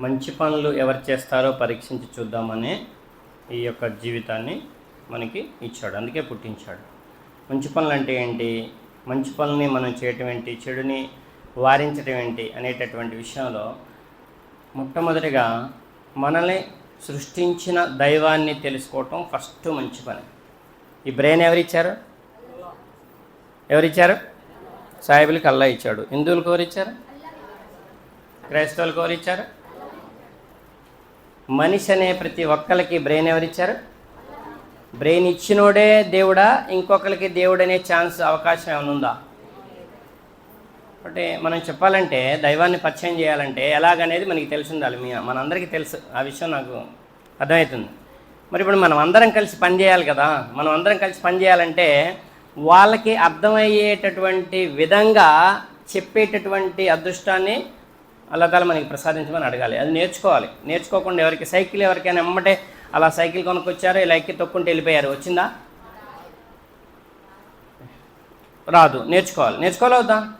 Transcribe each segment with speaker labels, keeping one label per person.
Speaker 1: మంచి పనులు ఎవరు చేస్తారో పరీక్షించి చూద్దామనే ఈ యొక్క జీవితాన్ని మనకి ఇచ్చాడు. అందుకే పుట్టించాడు. మంచి పనులు అంటే ఏంటి? మంచి పనుల్ని మనం చేయటం ఏంటి? చెడుని వారించడం ఏంటి? అనేటటువంటి విషయంలో మొట్టమొదటిగా మనల్ని సృష్టించిన దైవాన్ని తెలుసుకోవటం ఫస్ట్ మంచి పని. ఈ బ్రెయిన్ ఎవరిచ్చారు ఎవరిచ్చారు సాయిబులకి అల్లా ఇచ్చాడు. హిందువులకు ఎవరిచ్చారు క్రైస్తవులకు ఎవరిచ్చారు మనిషి అనే ప్రతి ఒక్కరికి బ్రెయిన్ ఎవరిచ్చారు? బ్రెయిన్ ఇచ్చినోడే దేవుడా ఇంకొకరికి దేవుడనే ఛాన్స్ అవకాశం ఏమైనా ఉందా? అంటే మనం చెప్పాలంటే దైవాన్ని పరిచయం చేయాలంటే ఎలాగనేది మనకి తెలిసి ఉండాలి. మీ మనందరికీ తెలుసు. ఆ విషయం నాకు అర్థమవుతుంది. మరి ఇప్పుడు మనం అందరం కలిసి పని చేయాలి కదా? మనం అందరం కలిసి పని చేయాలంటే వాళ్ళకి అర్థమయ్యేటటువంటి విధంగా చెప్పేటటువంటి అదృష్టాన్ని అల్లతాల మనకి ప్రసాదించమని అడగాలి. అది నేర్చుకోవాలి. నేర్చుకోకుండా ఎవరికి సైకిల్ ఎవరికైనా ఎమ్మటే అలా సైకిల్ కొనుక్కొచ్చారు ఇలా ఎక్కి తొక్కుంటే వెళ్ళిపోయారు. వచ్చిందా? రాదు. నేర్చుకోవాలి. నేర్చుకోవాలి వద్దా?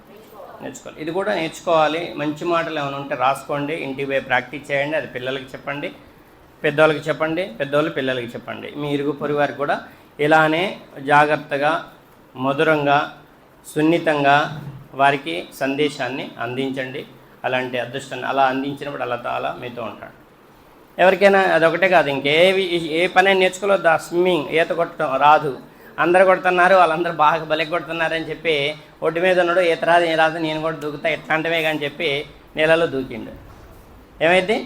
Speaker 1: నేర్చుకోవాలి. ఇది కూడా నేర్చుకోవాలి. మంచి మాటలు ఏమైనా ఉంటే రాసుకోండి. ఇంటికి పోయి ప్రాక్టీస్ చేయండి. అది పిల్లలకి చెప్పండి. పెద్దవాళ్ళకి చెప్పండి. పెద్దవాళ్ళు పిల్లలకి చెప్పండి. మీ ఇరుగు పొరుగు వారికి కూడా ఇలానే జాగ్రత్తగా మధురంగా సున్నితంగా వారికి సందేశాన్ని అందించండి. అలాంటి అదృష్టాన్ని అలా అందించినప్పుడు అలా అలా మీతో ఉంటాడు. ఎవరికైనా అదొకటే కాదు ఇంకే ఏ పని అయినా నేర్చుకోలేదు? స్విమ్మింగ్ ఈత కొట్టడం రాదు. అందరు కొడుతున్నారు వాళ్ళందరూ బాగా బలి కొడుతున్నారని చెప్పి ఒడ్డు మీద ఉన్నాడు ఈత రాదు ఏ రాదు నేను కూడా దూకుతా ఎట్లాంటివే కానీ చెప్పి నీళ్ళలో దూకిండు. ఏమైంది?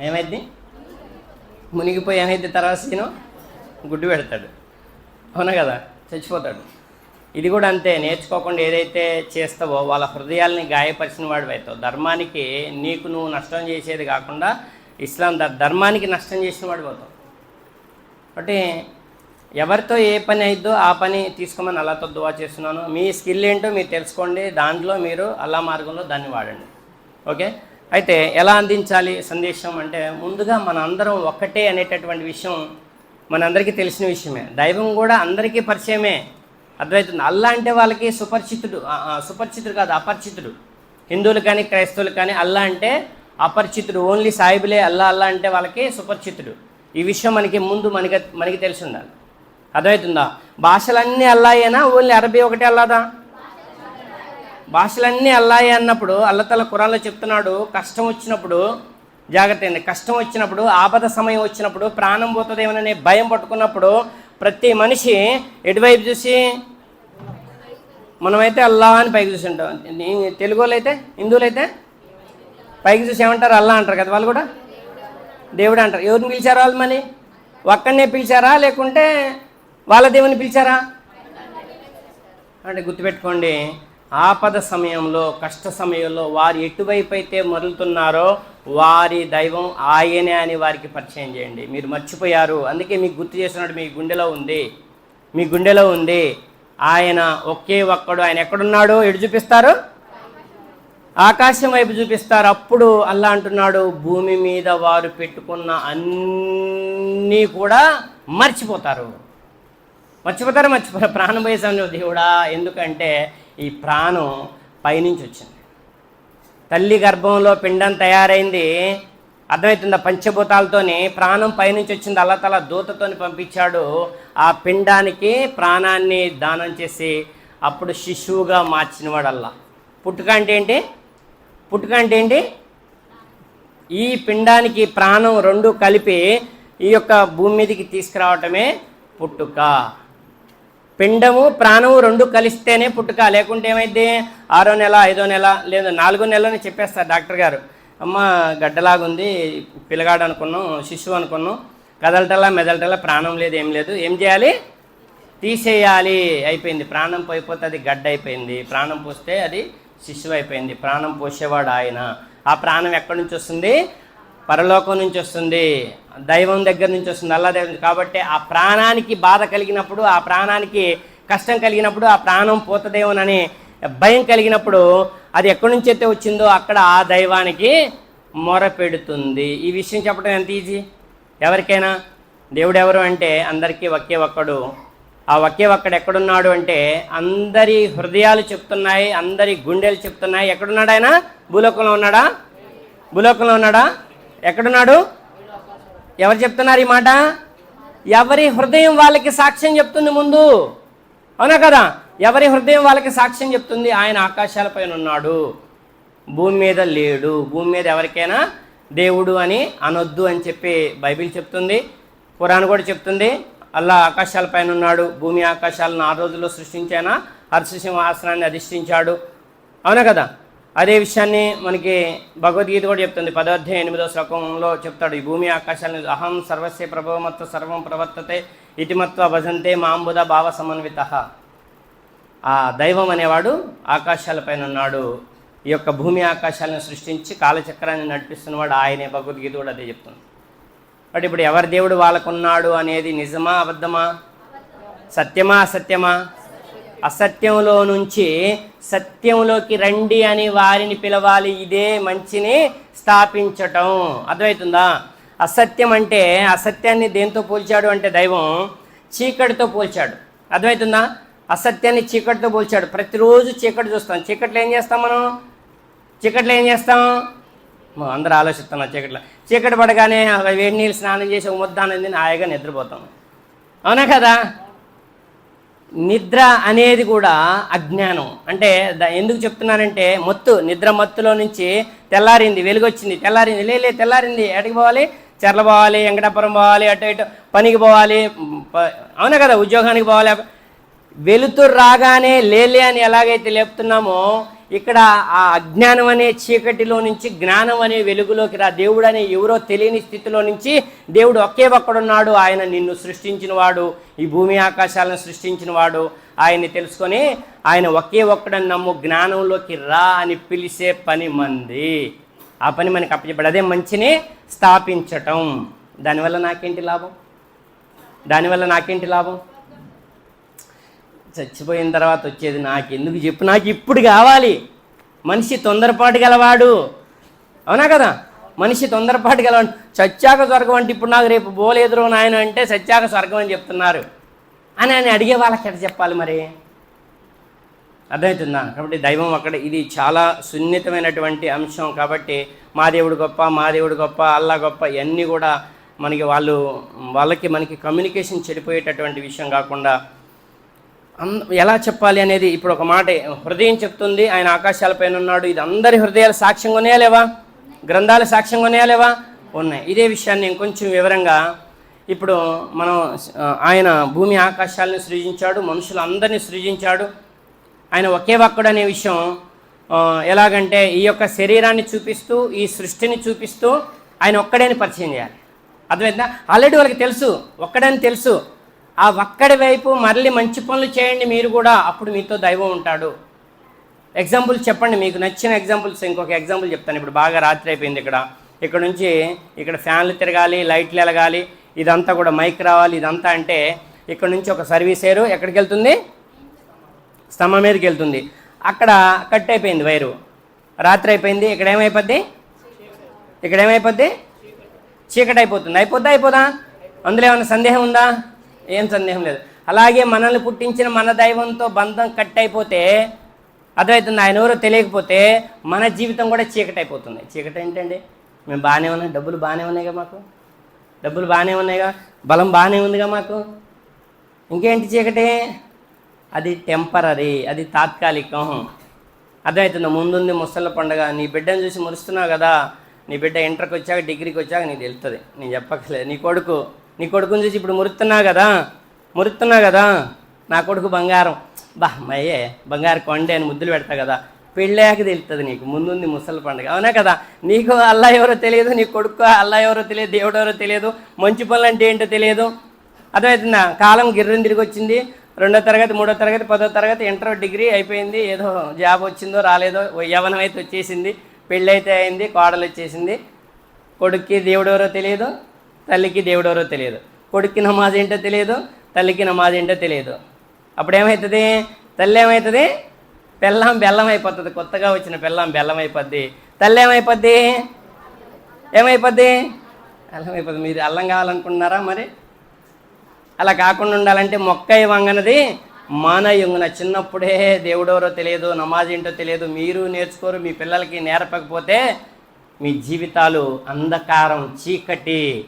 Speaker 1: ఏమైంది? మునిగిపోయి ఏమైంది తర్వాత సీను? గుడ్డు పెడతాడు. అవునా కదా? చచ్చిపోతాడు. ఇది కూడా అంతే నేర్చుకోకుండా ఏదైతే చేస్తావో వాళ్ళ హృదయాల్ని గాయపరిచిన వాడు అవుతావు ధర్మానికి నీకు నువ్వు నష్టం చేసేది కాకుండా ఇస్లాం ధర్మానికి నష్టం చేసిన వాడు అవుతావు కాబట్టి ఎవరితో ఏ పని అయిద్దో ఆ పని తీసుకోమని అల్లాతో దువా చేస్తున్నాను. మీ స్కిల్ ఏంటో మీరు తెలుసుకోండి. దాంట్లో మీరు అల్లా మార్గంలో దాన్ని వాడండి. ఓకే? అయితే ఎలా అందించాలి సందేశం అంటే ముందుగా మన అందరం ఒక్కటే అనేటటువంటి విషయం మనందరికీ తెలిసిన విషయమే. దైవం కూడా అందరికీ పరిచయమే. అర్థమవుతుంది. అల్లా అంటే వాళ్ళకి సుపరిచితుడు సుపరిచితుడు కాదు అపరిచితుడు. హిందువులు కానీ క్రైస్తవులు కానీ అల్లా అంటే అపరిచితుడు. ఓన్లీ సాయిబులే అల్లా అల్లా అంటే వాళ్ళకి సుపరిచితుడు. ఈ విషయం మనకి ముందు మనకి మనకి తెలిసి ఉండాలి అర్థమవుతుందా? భాషలన్నీ అల్లాయేనా ఓన్లీ అరబీ ఒకటే అల్లాదా భాషలన్నీ అల్లాయి అన్నప్పుడు అల్లతల కురాన్లో చెప్తున్నాడు కష్టం వచ్చినప్పుడు జాగ్రత్త అయింది కష్టం వచ్చినప్పుడు ఆపద సమయం వచ్చినప్పుడు ప్రాణం పోతుందేమోననే భయం పట్టుకున్నప్పుడు ప్రతి మనిషి ఎటువైపు చూసి మనమైతే అల్లా అని పైకి చూసి ఉంటాం తెలుగు వాళ్ళు అయితే హిందువులు అయితే పైకి చూసి ఏమంటారు? అల్లా అంటారు కదా వాళ్ళు కూడా? దేవుడు అంటారు. ఎవరిని పిలిచారు వాళ్ళు మళ్ళీ ఒక్కడనే పిలిచారా? లేకుంటే వాళ్ళ దేవుని పిలిచారా? అంటే గుర్తుపెట్టుకోండి. ఆపద సమయంలో కష్ట సమయంలో వారు ఎటువైపు అయితే మరులుతున్నారో వారి దైవం ఆయనే అని వారికి పరిచయం చేయండి. మీరు మర్చిపోయారు. అందుకే మీకు గుర్తు చేసినట్టు మీ గుండెలో ఉంది. మీ గుండెలో ఉంది. ఆయన ఒకే ఒక్కడు. ఆయన ఎక్కడున్నాడో? ఎటు చూపిస్తారు? ఆకాశం వైపు చూపిస్తారు. అప్పుడు అల్లా అంటున్నాడు భూమి మీద వారు పెట్టుకున్న అన్నీ కూడా మర్చిపోతారు. మర్చిపోతారు మర్చిపోతారు ప్రాణం పోయే సమయంలో దేవుడా ఎందుకంటే ఈ ప్రాణం పైనుంచి వచ్చింది. తల్లి గర్భంలో పిండం తయారైంది. అర్థమవుతుందా? పంచభూతాలతోని ప్రాణం పైనుంచి వచ్చింది. అల్లతల దూతతోని పంపించాడు. ఆ పిండానికి ప్రాణాన్ని దానం చేసి అప్పుడు శిశువుగా మార్చినవాడు అల్లా పుట్టుక అంటే ఏంటి? పుట్టుక అంటే ఏంటి? ఈ పిండానికి ప్రాణం రెండు కలిపి ఈ యొక్క భూమి మీదకి తీసుకురావటమే పుట్టుక. పిండము ప్రాణము రెండు కలిస్తేనే పుట్టుక. లేకుంటే ఏమైంది ఆరో నెల ఐదో నెల లేదా నాలుగో నెలని చెప్పేస్తారు డాక్టర్ గారు. అమ్మ గడ్డలాగుంది పిల్లగాడు అనుకున్నాం శిశువు అనుకున్నాం. కదలటలా మెదలటలా ప్రాణం లేదు ఏం లేదు. ఏం చేయాలి? తీసేయాలి. అయిపోయింది. ప్రాణం పోయిపోతే అది గడ్డ అయిపోయింది. ప్రాణం పోస్తే అది శిశువు అయిపోయింది. ప్రాణం పోసేవాడు ఆయన. ఆ ప్రాణం ఎక్కడి నుంచి వస్తుంది? పరలోకం నుంచి వస్తుంది దైవం దగ్గర నుంచి వస్తుంది అల్లా దైవం కాబట్టి ఆ ప్రాణానికి బాధ కలిగినప్పుడు ఆ ప్రాణానికి కష్టం కలిగినప్పుడు ఆ ప్రాణం పోతదేమోనని భయం కలిగినప్పుడు అది ఎక్కడి నుంచి అయితే వచ్చిందో అక్కడ ఆ దైవానికి మొర పెడుతుంది. ఈ విషయం చెప్పడం ఎంత ఈజీ ఎవరికైనా? దేవుడు ఎవరు అంటే అందరికీ ఒకే ఒక్కడు. ఆ ఒకే ఒక్కడు ఎక్కడున్నాడు అంటే అందరి హృదయాలు చెప్తున్నాయి అందరి గుండెలు చెప్తున్నాయి. ఎక్కడున్నాడు ఆయన? భూలోకంలో ఉన్నాడా? భూలోకంలో ఉన్నాడా? ఎక్కడున్నాడు? ఎవరు చెప్తున్నారు ఈ మాట? ఎవరి హృదయం వాళ్ళకి సాక్ష్యం చెప్తుంది ముందు. అవునా కదా? ఎవరి హృదయం వాళ్ళకి సాక్ష్యం చెప్తుంది? ఆయన ఆకాశాలపైన ఉన్నాడు. భూమి మీద లేడు. భూమి మీద ఎవరికైనా దేవుడు అని అనొద్దు అని చెప్పి బైబిల్ చెప్తుంది. పురాణం కూడా చెప్తుంది. అల్లా ఆకాశాలపైన ఉన్నాడు. భూమి ఆకాశాలను ఆ రోజుల్లో సృష్టించానా? హర్షసింహాసనాన్ని అధిష్ఠించాడు. అవునా కదా? అదే విషయాన్ని మనకి భగవద్గీత కూడా చెప్తుంది. పదోధ్యాయం ఎనిమిదో శ్లోకంలో చెప్తాడు. ఈ భూమి ఆకాశాలను అహం సర్వస్య ప్రభవమత్వ సర్వం ప్రవర్తతే ఇతిమత్వ భజంతే మాంబుధ భావ సమన్విత. ఆ దైవం అనేవాడు ఆకాశాలపైన ఉన్నాడు. ఈ యొక్క భూమి ఆకాశాలను సృష్టించి కాలచక్రాన్ని నడిపిస్తున్నవాడు ఆయనే. భగవద్గీత కూడా అదే చెప్తుంది. బట్ ఇప్పుడు ఎవరి దేవుడు వాళ్ళకున్నాడు అనేది నిజమా అబద్ధమా? సత్యమా అసత్యమా? అసత్యంలో నుంచి సత్యంలోకి రండి అని వారిని పిలవాలి ఇదే మంచిని స్థాపించటం. అర్థమవుతుందా? అసత్యం అంటే అసత్యాన్ని దేంతో పోల్చాడు అంటే దైవం చీకటితో పోల్చాడు. అర్థమవుతుందా? అసత్యాన్ని చీకటితో పోల్చాడు. ప్రతిరోజు చీకటి చూస్తాం. చీకట్లో ఏం చేస్తాం మనం? చీకట్లో ఏం చేస్తాం? అందరూ ఆలోచిస్తున్నాం చీకట్లో. చీకటి పడగానే వేడి నీళ్ళు స్నానం చేసి ఒక ముద్ద హాయిగా నిద్రపోతాం. అవునా కదా? నిద్ర అనేది కూడా అజ్ఞానం. అంటే ద- ఎందుకు చెప్తున్నానంటే మత్తు నిద్ర మత్తులో నుంచి తెల్లారింది వెలుగొచ్చింది. తెల్లారింది లేలే తెల్లారింది. ఎక్కడికి పోవాలి? చెర్ల పోవాలి వెంకటాపురం పోవాలి అటు ఇటు పనికి పోవాలి. అవునా కదా? ఉద్యోగానికి పోవాలి. వెలుతురు రాగానే లేలే అని ఎలాగైతే లేపుతున్నామో ఇక్కడ ఆ అజ్ఞానం అనే చీకటిలో నుంచి జ్ఞానం అనే వెలుగులోకి రా. దేవుడు అనే ఎవరో తెలియని స్థితిలో నుంచి దేవుడు ఒకే ఒక్కడున్నాడు. ఆయన నిన్ను సృష్టించినవాడు ఈ భూమి ఆకాశాలను సృష్టించినవాడు. ఆయన్ని తెలుసుకొని ఆయన ఒకే ఒక్కడని నమ్ము జ్ఞానంలోకి రా అని పిలిచే పని మంది. ఆ పని మనకి అప్పచెప్పాడు. అదే మంచిని స్థాపించటం. దానివల్ల నాకేంటి లాభం? దానివల్ల నాకేంటి లాభం? చచ్చిపోయిన తర్వాత వచ్చేది నాకు ఎందుకు చెప్పు? నాకు ఇప్పుడు కావాలి. మనిషి తొందరపాటు గలవాడు. అవునా కదా? మనిషి తొందరపాటు గలవాడు. చచ్చాక స్వర్గం అంటే ఇప్పుడు నాకు రేపు బోలేదురు నాయన అంటే చచ్చాక స్వర్గం అని చెప్తున్నారు. అని అని అడిగే వాళ్ళకి ఎట్లా చెప్పాలి మరి? అర్థమవుతుందా? కాబట్టి దైవం అక్కడ ఇది చాలా సున్నితమైనటువంటి అంశం. కాబట్టి మా దేవుడు గొప్ప మా దేవుడు గొప్ప అల్లా గొప్ప ఇవన్నీ కూడా మనకి వాళ్ళు వాళ్ళకి మనకి కమ్యూనికేషన్ చెడిపోయేటటువంటి విషయం కాకుండా ఎలా చెప్పాలి అనేది ఇప్పుడు ఒక మాట హృదయం చెప్తుంది. ఆయన ఆకాశాలపైన ఉన్నాడు. ఇది అందరి హృదయాలు సాక్ష్యంగా ఉన్నాయా లేవా? గ్రంథాలు సాక్ష్యంగా ఉన్నాయా లేవా? ఉన్నాయి. ఇదే విషయాన్ని ఇంకొంచెం వివరంగా ఇప్పుడు మనం ఆయన భూమి ఆకాశాలను సృజించాడు. మనుషులందరినీ సృజించాడు. ఆయన ఒకే ఒక్కడు అనే విషయం ఎలాగంటే ఈ యొక్క శరీరాన్ని చూపిస్తూ ఈ సృష్టిని చూపిస్తూ ఆయన ఒక్కడేని పరిచయం చేయాలి. అర్థమైందా? ఆల్రెడీ వాళ్ళకి తెలుసు. ఒక్కడని తెలుసు. ఆ ఒక్కడి వైపు మళ్ళీ మంచి పనులు చేయండి మీరు కూడా అప్పుడు మీతో దైవం ఉంటాడు. ఎగ్జాంపుల్ చెప్పండి మీకు నచ్చిన ఎగ్జాంపుల్స్ ఇంకొక ఎగ్జాంపుల్ చెప్తాను. ఇప్పుడు బాగా రాత్రి అయిపోయింది ఇక్కడ. ఇక్కడ నుంచి ఇక్కడ ఫ్యాన్లు తిరగాలి లైట్లు ఎలగాలి ఇదంతా కూడా మైక్ రావాలి ఇదంతా అంటే ఇక్కడ నుంచి ఒక సర్వీస్ వేరు ఎక్కడికి వెళ్తుంది? స్తంభం మీదకి వెళ్తుంది. అక్కడ కట్ అయిపోయింది వైరు. రాత్రి అయిపోయింది ఇక్కడ ఏమైపోద్ది? ఇక్కడ ఏమైపోద్ది? చీకటి అయిపోతుంది. అయిపోద్దా అయిపోదా? అందులో ఏమైనా సందేహం ఉందా? ఏం సందేహం లేదు. అలాగే మనల్ని పుట్టించిన మన దైవంతో బంధం కట్ అయిపోతే అర్థమవుతుంది ఆయన ఎవరో తెలియకపోతే మన జీవితం కూడా చీకటి అయిపోతుంది చీకటి ఏంటండి? మేము బాగానే ఉన్నాం డబ్బులు బాగానే ఉన్నాయిగా మాకు? డబ్బులు బాగానే ఉన్నాయిగా? బలం బాగానే ఉందిగా మాకు? ఇంకేంటి చీకటి? అది టెంపరీ అది తాత్కాలికం. అర్థమవుతుంది ముందుంది ముసళ్ళ పండుగ. నీ బిడ్డను చూసి మురుస్తున్నావు కదా? నీ బిడ్డ ఇంటర్కి వచ్చాక డిగ్రీకి వచ్చాక నీకు తెలుస్తుంది నేను చెప్పక్కర్లేదు. నీ కొడుకు నీ కొడుకుని చూసి ఇప్పుడు మురుతున్నావు కదా మురుతున్నావు కదా నా కొడుకు బంగారం. బా మయ్యే బంగారు కొండే అని ముద్దులు పెడతా కదా పెళ్ళాక తెలుస్తుంది నీకు ముందుంది ముసలి పండుగ. అవునా కదా? నీకు అల్లా ఎవరో తెలియదు నీ కొడుకు అల్లా ఎవరో తెలియదు దేవుడు ఎవరో తెలియదు మంచి పనులు అంటే ఏంటో తెలియదు. అర్థమవుతుందా? కాలం గిర్రం తిరిగి వచ్చింది. రెండో తరగతి మూడో తరగతి పదో తరగతి ఇంటర్ డిగ్రీ అయిపోయింది. ఏదో జాబ్ వచ్చిందో రాలేదో యవనం అయితే వచ్చేసింది. పెళ్ళైతే అయింది కోడలు వచ్చేసింది. కొడుక్కి దేవుడెవరో తెలియదు. తల్లికి దేవుడెవరో తెలియదు. కొడుక్కి నమాజ్ ఏంటో తెలియదు తల్లికి నమాజ్ ఏంటో తెలియదు. అప్పుడు ఏమవుతుంది తల్లి ఏమవుతుంది బెల్లం బెల్లం అయిపోతుంది. కొత్తగా వచ్చిన బెల్లం బెల్లం అయిపోద్ది. తల్లి ఏమైపోద్ది? ఏమైపోద్ది? అల్లం అయిపోద్ది. మీరు అల్లం కావాలనుకుంటున్నారా మరి? అలా కాకుండా ఉండాలంటే మొక్క వంగనది మాన యొంగున చిన్నప్పుడే దేవుడెవరో తెలియదు నమాజ్ ఏంటో తెలియదు. మీరు నేర్చుకోరు మీ పిల్లలకి నేర్పకపోతే మీ జీవితాలు అంధకారం చీకటి.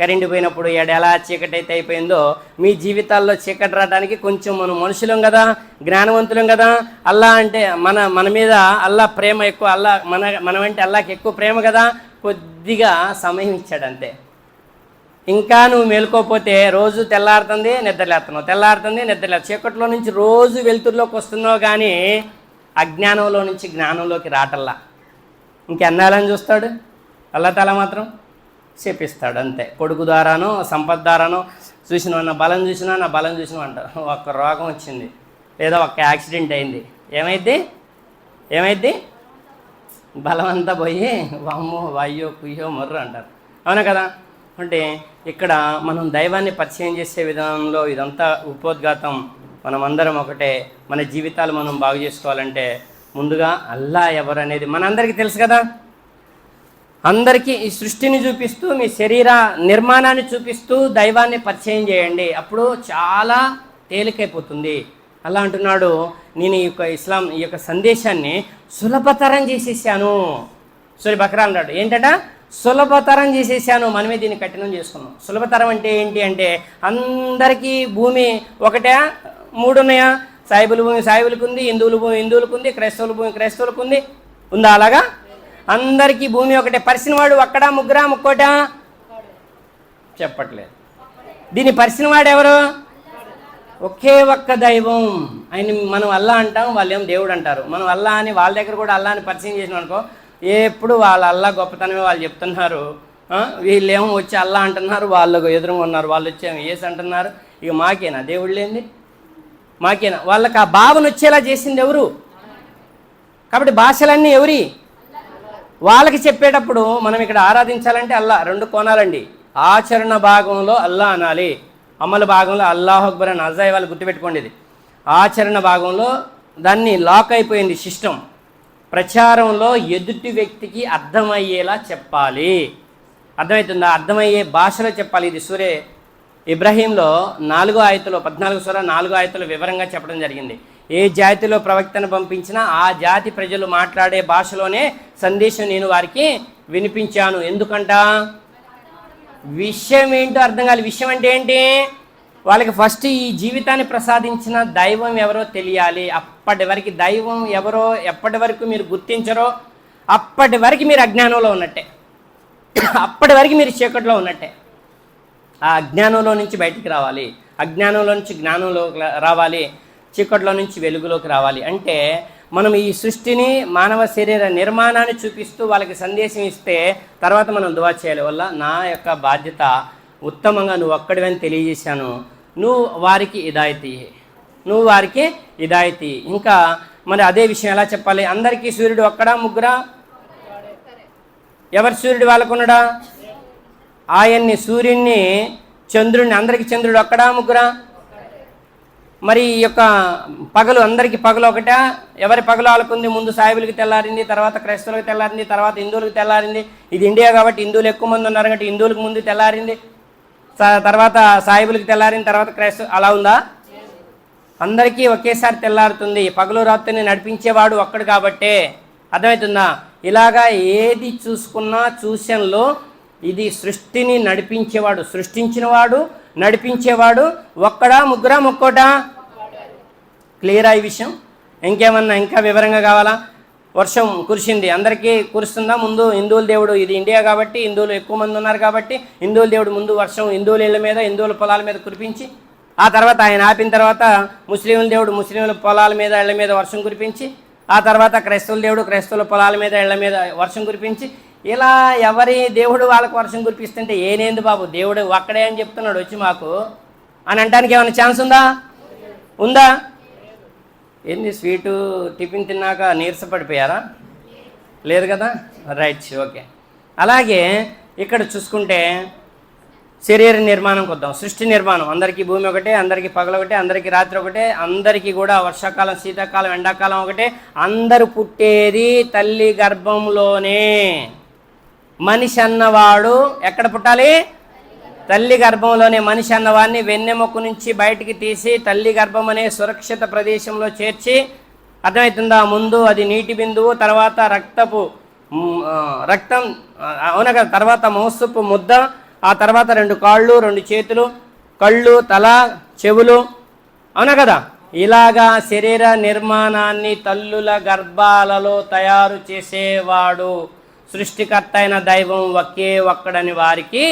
Speaker 1: కరెంటు పోయినప్పుడు ఎలా చీకటి అయితే అయిపోయిందో మీ జీవితాల్లో చీకటి రావడానికి కొంచెం మనం మనుషులం కదా జ్ఞానవంతులం కదా. అల్లా అంటే మన మన మీద అల్లా ప్రేమ ఎక్కువ అల్లా మన మనమంటే అంటే అల్లాకి ఎక్కువ ప్రేమ కదా. కొద్దిగా సమయం ఇచ్చాడు అంతే. ఇంకా నువ్వు మేలుకోపోతే రోజు తెల్లారుతుంది నిద్రలేస్తున్నావు తెల్లారుతుంది నిద్రలేదు చీకట్లో నుంచి రోజు వెలుతురులోకి వస్తున్నావు కానీ అజ్ఞానంలో నుంచి జ్ఞానంలోకి రాటల్లా. ఇంకెన్నాళ్ళని చూస్తాడు? అల్లా తల మాత్రం? చెప్పిస్తాడు అంతే కొడుకు ద్వారానో సంపద ద్వారానో చూసినా నా బలం చూసినా నా బలం చూసినా అంటారు ఒక రోగం వచ్చింది. లేదా ఒక్క యాక్సిడెంట్ అయింది. ఏమైద్ది? ఏమైద్ది? బలం అంతా పోయి వమ్మో వాయ్యో కుయ్యో మర్రు అంటారు. అవునా కదా? అంటే ఇక్కడ మనం దైవాన్ని పరిచయం చేసే విధానంలో ఇదంతా ఉపోద్ఘాతం. మనం అందరం ఒకటే. మన జీవితాలు మనం బాగు చేసుకోవాలంటే ముందుగా అల్లా ఎవరు అనేది మనందరికీ తెలుసు కదా? అందరికీ ఈ సృష్టిని చూపిస్తూ మీ శరీర నిర్మాణాన్ని చూపిస్తూ దైవాన్ని పరిచయం చేయండి. అప్పుడు చాలా తేలికైపోతుంది. అలా అంటున్నాడు నేను ఈ యొక్క ఇస్లాం ఈ యొక్క సందేశాన్ని సులభతరం చేసేసాను. సూర్య బక్రా అన్నాడు ఏంటట? సులభతరం చేసేసాను. మనమే దీన్ని కఠినం చేసుకున్నాం. సులభతరం అంటే ఏంటి అంటే అందరికీ భూమి ఒకటే మూడు ఉన్నాయా? సాయిబుల భూమి సాయిబులకు ఉంది హిందువుల భూమి హిందువులకు ఉంది క్రైస్తవుల భూమి క్రైస్తవులకు ఉంది ఉందా అలాగా? అందరికీ భూమి ఒకటే. పరిసిన వాడు ఒక్కడా ముగ్గురా ముక్కోటా? చెప్పట్లేదు. దీన్ని పరిసిన వాడు ఎవరు? ఒకే ఒక్క దైవం. ఆయన మనం అల్లా అంటాం వాళ్ళు ఏం దేవుడు అంటారు. మనం అల్లా అని వాళ్ళ దగ్గర కూడా అల్లా అని పరిచయం చేసినాం అనుకో ఎప్పుడు వాళ్ళ అల్లా గొప్పతనమే వాళ్ళు చెప్తున్నారు. వీళ్ళేమో వచ్చి అల్లా అంటున్నారు వాళ్ళు ఎదురుగా ఉన్నారు వాళ్ళు వచ్చేమో ఏసి అంటున్నారు. ఇక మాకేనా? దేవుడు లేని మాకేనా? వాళ్ళకి ఆ భావన వచ్చేలా చేసింది ఎవరు? కాబట్టి భాషలన్నీ ఎవరి? వాళ్ళకి చెప్పేటప్పుడు మనం ఇక్కడ ఆరాధించాలంటే అల్లా రెండు కోణాలండి. ఆచరణ భాగంలో అల్లా అనాలి అమలు భాగంలో అల్లాహ్ అక్బర్ అని అజాయ్ వాళ్ళు గుర్తుపెట్టుకోండి ఇది ఆచరణ భాగంలో దాన్ని లాక్ అయిపోయింది సిస్టమ్. ప్రచారంలో ఎదుటి వ్యక్తికి అర్థమయ్యేలా చెప్పాలి. అర్థమవుతుందా? అర్థమయ్యే భాషలో చెప్పాలి. ఇది సూర్య ఇబ్రహీంలో నాలుగో ఆయతలో పద్నాలుగు సూర నాలుగో ఆయతలో వివరంగా చెప్పడం జరిగింది. ఏ జాతిలో ప్రవక్తను పంపించినా ఆ జాతి ప్రజలు మాట్లాడే భాషలోనే సందేశం నేను వారికి వినిపించాను. ఎందుకంట? విషయం ఏంటో అర్థం కాదు విషయం అంటే ఏంటి? వాళ్ళకి ఫస్ట్ ఈ జీవితాన్ని ప్రసాదించిన దైవం ఎవరో తెలియాలి. అప్పటి వరకు దైవం ఎవరో ఎప్పటి వరకు మీరు గుర్తించరో అప్పటి వరకు మీరు అజ్ఞానంలో ఉన్నట్టే. అప్పటి వరకు మీరు చీకట్లో ఉన్నట్టే. ఆ అజ్ఞానంలో నుంచి బయటికి రావాలి. అజ్ఞానంలో నుంచి జ్ఞానంలో రావాలి. చీకట్లో నుంచి వెలుగులోకి రావాలి. అంటే మనం ఈ సృష్టిని మానవ శరీర నిర్మాణాన్ని చూపిస్తూ వాళ్ళకి సందేశం ఇస్తే తర్వాత మనం దువా చేయాలి. వల్ల నా యొక్క బాధ్యత ఉత్తమంగా నువ్వు ఒక్కడివని తెలియజేశాను. నువ్వు వారికి ఇదాయితీ నువ్వు వారికి ఇదాయితీ ఇంకా మరి అదే విషయం ఎలా చెప్పాలి? అందరికీ సూర్యుడు ఒక్కడా ముగ్గురా? ఎవరి సూర్యుడు వాళ్ళకున్నాడా? ఆయన్ని సూర్యుడిని చంద్రుడిని అందరికి చంద్రుడు ఒక్కడా ముగ్గురా? మరి ఈ యొక్క పగలు అందరికీ పగలు ఒకట. ఎవరి పగలు ఆలకుంది? ముందు సాయిబులకి తెల్లారింది తర్వాత క్రైస్తవులకు తెల్లారింది తర్వాత హిందువులకు తెల్లారింది. ఇది ఇండియా కాబట్టి హిందువులు ఎక్కువ మంది ఉన్నారు కాబట్టి హిందువులకు ముందు తెల్లారింది. తర్వాత సాయిబులకి తెల్లారింది తర్వాత క్రైస్తవు అలా ఉందా? అందరికీ ఒకేసారి తెల్లారుతుంది. పగలు రాత్రిని నడిపించేవాడు ఒక్కడు కాబట్టే. అర్థమవుతుందా? ఇలాగా ఏది చూసుకున్నా చూసంలో ఇది సృష్టిని నడిపించేవాడు. సృష్టించినవాడు నడిపించేవాడు ఒక్కడా ముగ్గురా ముక్కోటా? క్లియరా ఈ విషయం? ఇంకేమన్నా ఇంకా వివరంగా కావాలా? వర్షం కురిసింది. అందరికీ కురుస్తుందా? ముందు హిందువుల దేవుడు ఇది ఇండియా కాబట్టి హిందువులు ఎక్కువ మంది ఉన్నారు కాబట్టి హిందువుల దేవుడు ముందు వర్షం హిందువుల ఇళ్ళ మీద హిందువుల పొలాల మీద కురిపించి ఆ తర్వాత ఆయన ఆపిన తర్వాత ముస్లింల దేవుడు ముస్లింల పొలాల మీద ఇళ్ళ మీద వర్షం కురిపించి ఆ తర్వాత క్రైస్తవుల దేవుడు క్రైస్తవుల పొలాల మీద ఇళ్ళ మీద వర్షం కురిపించి ఇలా ఎవరి దేవుడు వాళ్ళకు వర్షం కురిపిస్తుంటే ఏనేంది బాబు? దేవుడు ఒక్కడే అని చెప్తున్నాడు వచ్చి మాకు. అని అనడానికి ఏమైనా ఛాన్స్ ఉందా? ఉందా? ఏంది స్వీటు టిఫిన్ తిన్నాక నీరసపడిపోయారా? లేదు కదా? Right okay. అలాగే ఇక్కడ చూసుకుంటే శరీర నిర్మాణం కొద్దాం. సృష్టి నిర్మాణం. అందరికీ భూమి ఒకటే అందరికీ పగలు ఒకటే అందరికీ రాత్రి ఒకటే అందరికీ కూడా వర్షాకాలం శీతాకాలం ఎండాకాలం ఒకటే. అందరూ పుట్టేది తల్లి గర్భంలోనే. మనిషి అన్నవాడు ఎక్కడ పుట్టాలి? తల్లి గర్భంలోనే మనిషి అన్నవాడిని వెన్నెముక నుంచి బయటికి తీసి తల్లి గర్భం అనే సురక్షిత ప్రదేశంలో చేర్చి అర్థమవుతుందా? ముందు అది నీటి బిందువు తర్వాత రక్తపు రక్తం ఆ, కదా? తర్వాత మోసపు ముద్ద ఆ తర్వాత రెండు కాళ్ళు రెండు చేతులు కళ్ళు తల చెవులు అవునా కదా? ఇలాగా శరీర నిర్మాణాన్ని తల్లుల గర్భాలలో తయారు చేసేవాడు. సృష్టికర్త అయిన దైవం ఒకే ఒక్కడని వారికి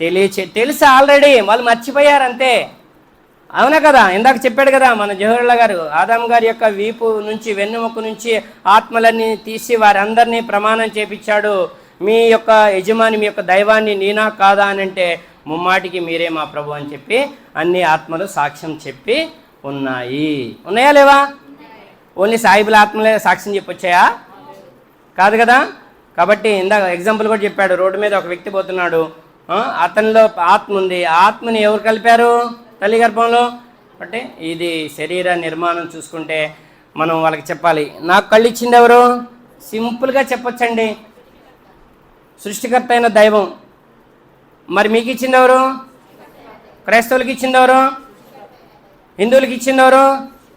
Speaker 1: తెలియచే తెలుసు ఆల్రెడీ? వాళ్ళు మర్చిపోయారు అంతే అవునా కదా? ఇందాక చెప్పాడు కదా మన జవహర్లా గారు ఆదాం గారి యొక్క వీపు నుంచి వెన్నుముక నుంచి ఆత్మలన్నీ తీసి వారందరినీ ప్రమాణం చేపించాడు. మీ యొక్క యజమాని మీ యొక్క దైవాన్ని నేనా కాదా అని అంటే ముమ్మాటికి మీరే మా ప్రభు అని చెప్పి అన్ని ఆత్మలు సాక్ష్యం చెప్పి ఉన్నాయి. ఉన్నాయా లేవా? ఓన్లీ సాయిబుల ఆత్మలే సాక్ష్యం చెప్పొచ్చాయా? కాదు కదా? కాబట్టి ఇందాక ఎగ్జాంపుల్ కూడా చెప్పాడు రోడ్డు మీద ఒక వ్యక్తి పోతున్నాడు. అతనిలో ఆత్మ ఉంది. ఆత్మని ఎవరు కలిపారు? తల్లి గర్భంలో? అంటే ఇది శరీర నిర్మాణం చూసుకుంటే మనం వాళ్ళకి చెప్పాలి. నాకు కళ్ళు ఇచ్చింది ఎవరు? సింపుల్గా చెప్పొచ్చండి. సృష్టికర్త అయిన దైవం. మరి మీకు ఇచ్చింది ఎవరు? క్రైస్తవులకి ఇచ్చింది ఎవరు? హిందువులకి ఇచ్చింది ఎవరు?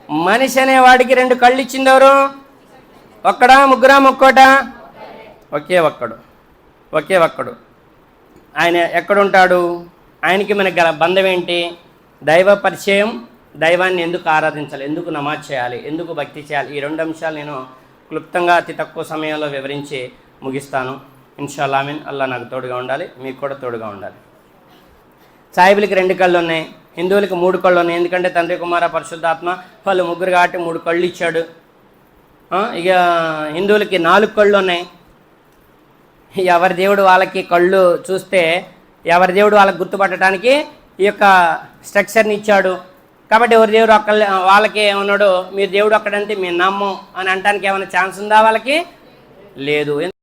Speaker 1: మనిషి అనే వాడికి రెండు కళ్ళు ఇచ్చింది ఎవరు? ఒక్కడా ముగ్గురా ముక్కోటా? ఒకే ఒక్కడు ఒకే ఒక్కడు. ఆయన ఎక్కడుంటాడు? ఆయనకి మనకి గల బంధం ఏంటి? దైవ పరిచయం దైవాన్ని ఎందుకు ఆరాధించాలి? ఎందుకు నమాజ్ చేయాలి? ఎందుకు భక్తి చేయాలి? ఈ రెండు అంశాలు నేను క్లుప్తంగా అతి తక్కువ సమయంలో వివరించి ముగిస్తాను. ఇన్షాల్లామిన్ అల్లా నాకు తోడుగా ఉండాలి మీకు కూడా తోడుగా ఉండాలి. సాయిబులకి రెండు కళ్ళు ఉన్నాయి హిందువులకి మూడు కళ్ళు ఉన్నాయి ఎందుకంటే తండ్రి కుమార పరిశుద్ధాత్మ వాళ్ళు ముగ్గురు కాబట్టి మూడు కళ్ళు ఇచ్చాడు. ఇక హిందువులకి నాలుగు కళ్ళు ఉన్నాయి ఎవరి దేవుడు వాళ్ళకి కళ్ళు చూస్తే ఎవరి దేవుడు వాళ్ళకి గుర్తుపట్టడానికి ఈ యొక్క స్ట్రక్చర్ని ఇచ్చాడు. కాబట్టి ఎవరి దేవుడు ఒక్క వాళ్ళకి ఏమన్నాడు మీరు దేవుడు ఒక్కడంటే మేము నమ్మం అని అనడానికి ఏమైనా ఛాన్స్ ఉందా వాళ్ళకి? లేదు.